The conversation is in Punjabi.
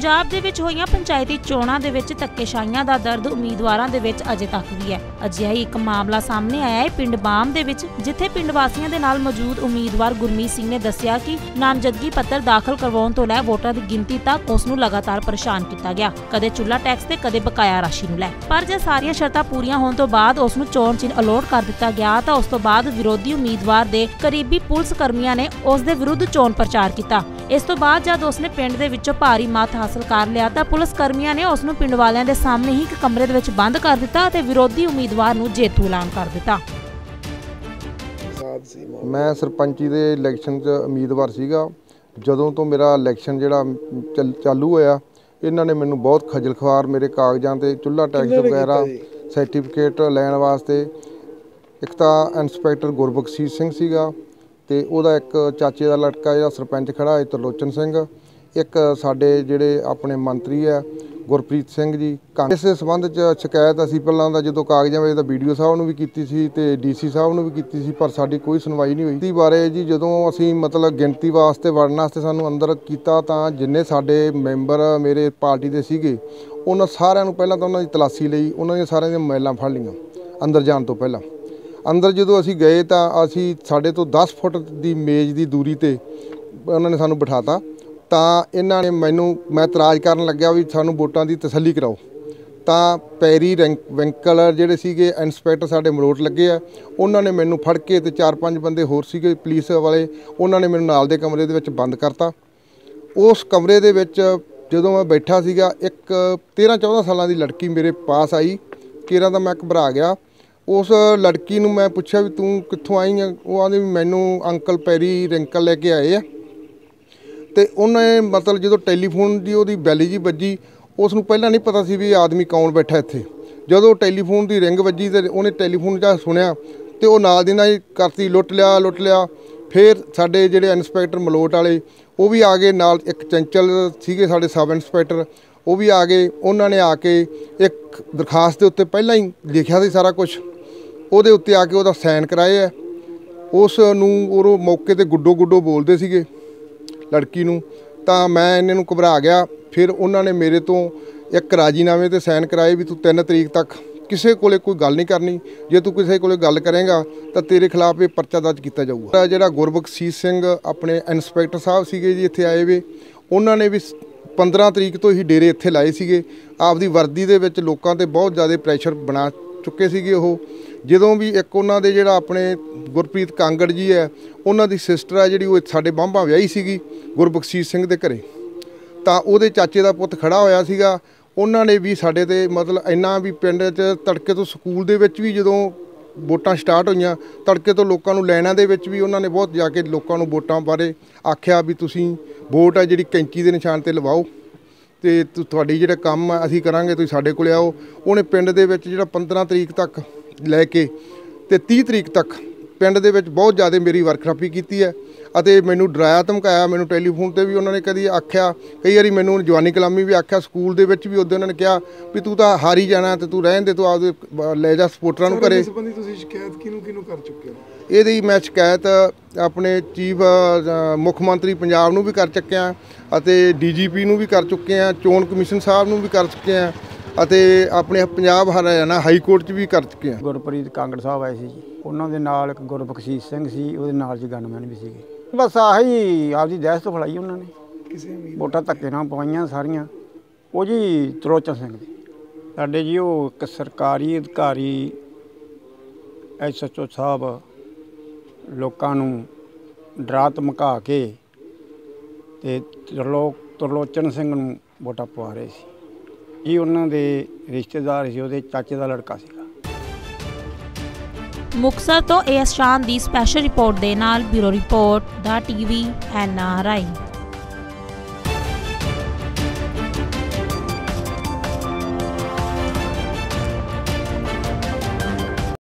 ਪੰਜਾਬ ਦੇ ਵਿੱਚ ਹੋਈਆਂ ਪੰਚਾਇਤੀ ਚੋਣਾਂ ਦੇ ਵਿੱਚ ਧੱਕੇਸ਼ਾਹੀਆਂ ਦਾ ਦਰਦ ਉਮੀਦਵਾਰਾਂ ਦੇ ਵਿੱਚ ਅਜੇ ਤੱਕ ਵੀ ਹੈ। ਅਜਿਹਾ ਹੀ ਇੱਕ ਮਾਮਲਾ ਸਾਹਮਣੇ ਆਇਆ ਹੈ। ਪਿੰਡ ਬਾਮ ਦੇ ਵਿੱਚ, ਜਿੱਥੇ ਪਿੰਡ ਵਾਸੀਆਂ ਦੇ ਨਾਲ ਮੌਜੂਦ ਉਮੀਦਵਾਰ ਗੁਰਮੀਤ ਸਿੰਘ ਨੇ ਦੱਸਿਆ ਕਿ ਨਾਮਜ਼ਦਗੀ ਪੱਤਰ ਦਾਖਲ ਕਰਵਾਉਣ ਤੋਂ ਲੈ ਵੋਟਾਂ ਦੀ ਗਿਣਤੀ ਤੱਕ ਉਸ ਨੂੰ ਲਗਾਤਾਰ ਪਰੇਸ਼ਾਨ ਕੀਤਾ ਗਿਆ। ਕਦੇ ਚੁੱਲਾ ਟੈਕਸ ਤੇ, ਕਦੇ ਬਕਾਇਆ ਰਾਸ਼ੀ ਨੂੰ ਲੈ। ਪਰ ਜੇ ਸਾਰੀਆਂ ਸ਼ਰਤਾਂ ਪੂਰੀਆਂ ਹੋਣ ਤੋਂ ਬਾਅਦ ਉਸ ਨੂੰ ਚੋਣ ਚਿੰਨ੍ਹ ਅਲੋਟ ਕਰ ਦਿੱਤਾ ਗਿਆ, ਤਾਂ ਉਸ ਤੋਂ ਬਾਅਦ ਵਿਰੋਧੀ ਉਮੀਦਵਾਰ ਦੇ ਕਰੀਬੀ ਪੁਲਿਸ ਕਰਮੀਆਂ ਨੇ ਉਸ ਦੇ ਵਿਰੁੱਧ ਚੋਣ ਪ੍ਰਚਾਰ ਕੀਤਾ। ਇਸ ਤੋਂ ਬਾਅਦ ਜਦ ਉਸਨੇ ਪਿੰਡ ਦੇ ਵਿੱਚੋਂ ਭਾਰੀ ਮੱਤ ਹਾਸਲ ਕਰ ਲਿਆ ਤਾਂ ਪੁਲਿਸ ਕਰਮੀਆਂ ਨੇ ਉਸ ਨੂੰ ਪਿੰਡ ਵਾਲਿਆਂ ਦੇ ਸਾਹਮਣੇ ਹੀ ਇੱਕ ਕਮਰੇ ਦੇ ਵਿੱਚ ਬੰਦ ਕਰ ਦਿੱਤਾ ਅਤੇ ਵਿਰੋਧੀ ਉਮੀਦਵਾਰ ਨੂੰ ਜੇਤੂ ਐਲਾਨ ਕਰ ਦਿੱਤਾ। ਮੈਂ ਸਰਪੰਚੀ ਦੇ ਇਲੈਕਸ਼ਨ 'ਚ ਉਮੀਦਵਾਰ ਸੀਗਾ। ਜਦੋਂ ਤੋਂ ਮੇਰਾ ਇਲੈਕਸ਼ਨ ਜਿਹੜਾ ਚੱਲ- ਚਾਲੂ ਹੋਇਆ ਇਹਨਾਂ ਨੇ ਮੈਨੂੰ ਬਹੁਤ ਖੱਜਲ ਖਵਾਰ ਮੇਰੇ ਕਾਗਜ਼ਾਂ ਤੇ ਚੁੱਲ੍ਹਾ ਟੈਕਸ ਵਗੈਰਾ ਸਰਟੀਫਿਕੇਟ ਲੈਣ ਵਾਸਤੇ। ਇੱਕ ਤਾਂ ਇੰਸਪੈਕਟਰ ਗੁਰਬਖਸ਼ੀਸ਼ ਸਿੰਘ ਸੀਗਾ। ਤੇ ਉਹਦਾ ਇੱਕ ਚਾਚੇ ਦਾ ਲੜਕਾ ਜਿਹੜਾ ਸਰਪੰਚ ਖੜਾ ਹੈ ਤਰਲੋਚਨ ਸਿੰਘ। ਇੱਕ ਸਾਡੇ ਜਿਹੜੇ ਆਪਣੇ ਮੰਤਰੀ ਆ ਗੁਰਪ੍ਰੀਤ ਸਿੰਘ ਜੀ। ਇਸ ਸੰਬੰਧ ਚ ਸ਼ਿਕਾਇਤ ਅਸੀਂ ਪਹਿਲਾਂ ਦਾ ਜਦੋਂ ਕਾਗਜ਼ਾਂ ਵਿੱਚ ਤਾਂ ਵੀਡੀਓ ਸਾਹਿਬ ਨੂੰ ਵੀ ਕੀਤੀ ਸੀ ਤੇ ਡੀਸੀ ਸਾਹਿਬ ਨੂੰ ਵੀ ਕੀਤੀ ਸੀ, ਪਰ ਸਾਡੀ ਕੋਈ ਸੁਣਵਾਈ ਨਹੀਂ ਹੋਈ। ਇਸ ਬਾਰੇ ਜੀ ਜਦੋਂ ਅਸੀਂ ਮਤਲਬ ਗਿਣਤੀ ਵਾਸਤੇ, ਵੜਨ ਵਾਸਤੇ ਸਾਨੂੰ ਅੰਦਰ ਕੀਤਾ ਤਾਂ ਜਿੰਨੇ ਸਾਡੇ ਮੈਂਬਰ ਮੇਰੇ ਪਾਰਟੀ ਦੇ ਸੀਗੇ, ਉਹਨਾਂ ਸਾਰਿਆਂ ਨੂੰ ਪਹਿਲਾਂ ਤਾਂ ਉਹਨਾਂ ਦੀ ਤਲਾਸ਼ੀ ਲਈ, ਉਹਨਾਂ ਦੀਆਂ ਸਾਰਿਆਂ ਦੀਆਂ ਮੋਬਾਈਲਾਂ ਫੜ ਲਈਆਂ, ਅੰਦਰ ਜਾਣ ਤੋਂ ਪਹਿਲਾਂ। ਅੰਦਰ ਜਦੋਂ ਅਸੀਂ ਗਏ ਤਾਂ ਅਸੀਂ ਸਾਡੇ ਤੋਂ 10 ਫੁੱਟ ਦੀ ਮੇਜ਼ ਦੀ ਦੂਰੀ ਤੇ ਉਹਨਾਂ ਨੇ ਸਾਨੂੰ ਬਿਠਾਤਾ। ਤਾਂ ਇਹਨਾਂ ਨੇ ਮੈਨੂੰ, ਮੈਂ ਇਤਰਾਜ਼ ਕਰਨ ਲੱਗਿਆ ਵੀ ਸਾਨੂੰ ਵੋਟਾਂ ਦੀ ਤਸੱਲੀ ਕਰਾਓ। ਤਾਂ ਪੈਰੀ ਰੈਂਕ ਵੈਂਕਲ ਜਿਹੜੇ ਸੀਗੇ, ਇੰਸਪੈਕਟਰ ਸਾਡੇ ਮਲੋਟ ਲੱਗੇ ਆ। ਉਹਨਾਂ ਨੇ ਮੈਨੂੰ ਫੜ ਕੇ ਤੇ ਚਾਰ ਪੰਜ ਬੰਦੇ ਹੋਰ ਸੀਗੇ ਪੁਲਿਸ ਵਾਲੇ, ਉਹਨਾਂ ਨੇ ਮੈਨੂੰ ਨਾਲ ਦੇ ਕਮਰੇ ਦੇ ਵਿੱਚ ਬੰਦ ਕਰਤਾ। ਉਸ ਕਮਰੇ ਦੇ ਵਿੱਚ ਜਦੋਂ ਮੈਂ ਬੈਠਾ ਸੀਗਾ, ਇੱਕ 13 14 ਸਾਲਾਂ ਦੀ ਲੜਕੀ ਮੇਰੇ ਪਾਸ ਆਈ। ਕਿਰਾਂ ਤਾਂ ਮੈਂ ਘਬਰਾ ਗਿਆ। ਉਸ ਲੜਕੀ ਨੂੰ ਮੈਂ ਪੁੱਛਿਆ ਵੀ ਤੂੰ ਕਿੱਥੋਂ ਆਈ ਆ? ਉਹ ਆਂਦੀ ਵੀ ਮੈਨੂੰ ਅੰਕਲ ਪੈਰੀ ਰਿੰਕਲ ਲੈ ਕੇ ਆਏ ਆ। ਤੇ ਉਹਨੇ ਮਤਲਬ ਜਦੋਂ ਟੈਲੀਫੋਨ ਦੀ ਉਹਦੀ ਬੈਲੀ ਜੀ ਵੱਜੀ, ਉਸ ਨੂੰ ਪਹਿਲਾਂ ਨਹੀਂ ਪਤਾ ਸੀ ਵੀ ਆਦਮੀ ਕੌਣ ਬੈਠਾ ਇੱਥੇ। ਜਦੋਂ ਟੈਲੀਫੋਨ ਦੀ ਰਿੰਗ ਵੱਜੀ ਤੇ ਉਹਨੇ ਟੈਲੀਫੋਨ ਜਾਂ ਸੁਣਿਆ ਤੇ ਉਹ ਨਾਲ ਦੀ ਨਾਲ ਹੀ ਕਰਤੀ, ਲੁੱਟ ਲਿਆ ਲੁੱਟ ਲਿਆ। ਫਿਰ ਸਾਡੇ ਜਿਹੜੇ ਇੰਸਪੈਕਟਰ ਮਲੋਟ ਵਾਲੇ, ਉਹ ਵੀ ਆ ਗਏ ਨਾਲ ਇੱਕ ਚੰਚਲ ਸੀਗੇ ਸਾਡੇ ਸਬ ਇੰਸਪੈਕਟਰ, ਉਹ ਵੀ ਆ ਗਏ। ਉਹਨਾਂ ਨੇ ਆ ਕੇ ਇੱਕ ਦਰਖਾਸਤ ਦੇ ਉੱਤੇ ਪਹਿਲਾਂ ਹੀ ਲਿਖਿਆ ਸੀ ਸਾਰਾ ਕੁਝ ਉਹਦੇ ਉੱਤੇ ਆ ਕੇ ਉਹਦਾ ਸਾਈਨ ਕਰਾਏ ਆ ਉਸ ਨੂੰ ਉਹ ਮੌਕੇ ਤੇ ਗੁੱਡੋ ਗੁੱਡੋ ਬੋਲਦੇ ਸੀਗੇ ਲੜਕੀ ਨੂੰ। ਤਾਂ ਮੈਂ ਇਹਨਾਂ ਨੂੰ ਘਬਰਾ ਗਿਆ। ਫਿਰ ਉਹਨਾਂ ਨੇ ਮੇਰੇ ਤੋਂ ਇੱਕ ਰਾਜੀਨਾਮੇ ਤੇ ਸਾਈਨ ਕਰਾਏ ਵੀ ਤੂੰ 3 ਤਰੀਕ ਤੱਕ ਕਿਸੇ ਕੋਲੇ ਕੋਈ ਗੱਲ ਨਹੀਂ ਕਰਨੀ। ਜੇ ਤੂੰ ਕਿਸੇ ਕੋਲੇ ਗੱਲ ਕਰੇਗਾ ਤਾਂ ਤੇਰੇ ਖਿਲਾਫ ਇਹ ਪਰਚਾ ਦਰਜ ਕੀਤਾ ਜਾਊਗਾ। ਜਿਹੜਾ ਗੁਰਬਖਸ਼ੀਸ਼ ਸਿੰਘ ਆਪਣੇ ਇੰਸਪੈਕਟਰ ਸਾਹਿਬ ਸੀਗੇ ਜੀ ਇੱਥੇ ਆਏ ਵੇ, ਉਹਨਾਂ ਨੇ ਵੀ 15 ਤਰੀਕ ਤੋਂ ਹੀ ਡੇਰੇ ਇੱਥੇ ਲਾਏ ਸੀਗੇ। ਆਪਦੀ ਵਰਦੀ ਦੇ ਵਿੱਚ ਲੋਕਾਂ ਤੇ ਬਹੁਤ ਜ਼ਿਆਦਾ ਪ੍ਰੈਸ਼ਰ ਬਣਾ ਚੁੱਕੇ ਸੀਗੇ ਉਹ। ਜਦੋਂ ਵੀ ਇੱਕ ਉਹਨਾਂ ਦੇ ਜਿਹੜਾ ਆਪਣੇ ਗੁਰਪ੍ਰੀਤ ਕਾਂਗੜ ਜੀ ਹੈ, ਉਹਨਾਂ ਦੀ ਸਿਸਟਰ ਆ ਜਿਹੜੀ ਉਹ ਸਾਡੇ ਬਾਂਭਾ ਵਿਆਹੀ ਸੀਗੀ ਗੁਰਬਖਸ਼ੀਸ਼ ਸਿੰਘ ਦੇ ਘਰੇ। ਤਾਂ ਉਹਦੇ ਚਾਚੇ ਦਾ ਪੁੱਤ ਖੜਾ ਹੋਇਆ ਸੀਗਾ। ਉਹਨਾਂ ਨੇ ਵੀ ਸਾਡੇ ਤੇ ਮਤਲਬ ਇੰਨਾ ਵੀ ਪਿੰਡ 'ਚ ਤੜਕੇ ਤੋਂ ਸਕੂਲ ਦੇ ਵਿੱਚ ਵੀ ਜਦੋਂ ਵੋਟਾਂ ਸਟਾਰਟ ਹੋਈਆਂ, ਤੜਕੇ ਤੋਂ ਲੋਕਾਂ ਨੂੰ ਲੈਣਾ ਦੇ ਵਿੱਚ ਵੀ ਉਹਨਾਂ ਨੇ ਬਹੁਤ ਜਾ ਕੇ ਲੋਕਾਂ ਨੂੰ ਵੋਟਾਂ ਬਾਰੇ ਆਖਿਆ ਵੀ ਤੁਸੀਂ ਵੋਟ ਆ ਜਿਹੜੀ ਕੈਂਚੀ ਦੇ ਨਿਸ਼ਾਨ ਤੇ ਲਵਾਓ ਤੇ ਤੁ- ਤੁਹਾਡੀ ਜਿਹੜਾ ਕੰਮ ਆ ਅਸੀਂ ਕਰਾਂਗੇ, ਤੁਸੀਂ ਸਾਡੇ ਕੋਲੇ ਆਓ। ਉਹਨੇ ਪਿੰਡ ਦੇ ਵਿੱਚ ਜਿਹੜਾ 15 ਤਰੀਕ ਤੱਕ ਲੈ ਕੇ ਤੇ 30 ਤਰੀਕ ਤੱਕ ਪਿੰਡ ਦੇ ਵਿੱਚ ਬਹੁਤ ਜ਼ਿਆਦਾ ਮੇਰੀ ਵਰਕਰਾਪੀ ਕੀਤੀ ਹੈ ਅਤੇ ਮੈਨੂੰ ਡਰਾਇਆ ਧਮਕਾਇਆ ਮੈਨੂੰ ਟੈਲੀਫੋਨ ਤੇ ਵੀ ਉਹਨਾਂ ਨੇ ਕਦੀ ਆਖਿਆ ਕਈ ਵਾਰੀ ਮੈਨੂੰ ਜਵਾਨੀ ਕਲਾਮੀ ਵੀ ਆਖਿਆ ਸਕੂਲ ਦੇ ਵਿੱਚ ਵੀ ਉਹਦੇ ਉਹਨਾਂ ਨੇ ਕਿਹਾ ਵੀ ਤੂੰ ਤਾਂ ਹਾਰੀ ਜਾਣਾ ਤੇ ਤੂੰ ਰਹਿਣ ਦੇ ਤੂੰ ਆਪਦੇ ਲੈ ਜਾ ਸਪੋਰਟਰਾਂ ਨੂੰ ਘਰੇ। ਇਸ ਸੰਬੰਧੀ ਤੁਸੀਂ ਸ਼ਿਕਾਇਤ ਕਿਹਨੂੰ ਕਿਹਨੂੰ ਕਰ ਚੁੱਕੇ ਹੋ? ਇਹਦੀ ਮੈਂ ਸ਼ਿਕਾਇਤ ਆਪਣੇ ਚੀਫ ਮੁੱਖ ਮੰਤਰੀ ਪੰਜਾਬ ਨੂੰ ਵੀ ਕਰ ਚੁੱਕਿਆ ਅਤੇ ਡੀਜੀਪੀ ਨੂੰ ਵੀ ਕਰ ਚੁੱਕੇ ਆ ਚੋਣ ਕਮਿਸ਼ਨ ਸਾਹਿਬ ਨੂੰ ਵੀ ਕਰ ਚੁੱਕੇ ਆ ਅਤੇ ਆਪਣੇ ਪੰਜਾਬ ਹਰਿਆਣਾ ਹਾਈ ਕੋਰਟ 'ਚ ਵੀ ਕਰ ਚੁੱਕੇ ਆ। ਗੁਰਪ੍ਰੀਤ ਕਾਂਗੜ ਸਾਹਿਬ ਆਏ ਸੀ ਜੀ। ਉਹਨਾਂ ਦੇ ਨਾਲ ਇੱਕ ਗੁਰਬਖਸ਼ੀਸ਼ ਸਿੰਘ ਸੀ ਉਹਦੇ ਨਾਲ ਜੀ ਗਨਮੈਨ ਵੀ ਸੀਗੇ। ਬਸ ਆਹੀ ਆਪਦੀ ਦਹਿਸ਼ਤ ਫਲਾਈ ਉਹਨਾਂ ਨੇ। ਕਿਸੇ ਉਮੀਦ ਵੋਟਾਂ ਧੱਕੇ ਨਾਲ ਪਵਾਈਆਂ ਸਾਰੀਆਂ। ਉਹ ਜੀ ਤਰੋਚਨ ਸਿੰਘ ਦੀ ਸਾਡੇ ਜੀ ਉਹ ਇੱਕ ਸਰਕਾਰੀ ਅਧਿਕਾਰੀ ਐਸਐਚਓ ਸਾਹਿਬ ਲੋਕਾਂ ਨੂੰ ਡਰਾ ਧਮਕਾ ਕੇ ਤੇ ਤਰਲੋਕ ਤਰਲੋਚਨ ਸਿੰਘ ਨੂੰ ਵੋਟਾਂ ਪਵਾ ਰਹੇ ਸੀ। ਇਹ ਉਹਨਾਂ ਦੇ ਰਿਸ਼ਤੇਦਾਰ ਸੀ, ਉਹਦੇ ਚਾਚੇ ਦਾ ਲੜਕਾ ਸੀਗਾ। ਮੁਕਤਸਰ ਤੋਂ ਏਐਸ ਸ਼ਾਨ ਦੀ ਸਪੈਸ਼ਲ ਰਿਪੋਰਟ ਦੇ ਨਾਲ ਬਿਊਰੋ ਰਿਪੋਰਟ ਦਾ ਟੀਵੀ ਐਨਆਰਆਈ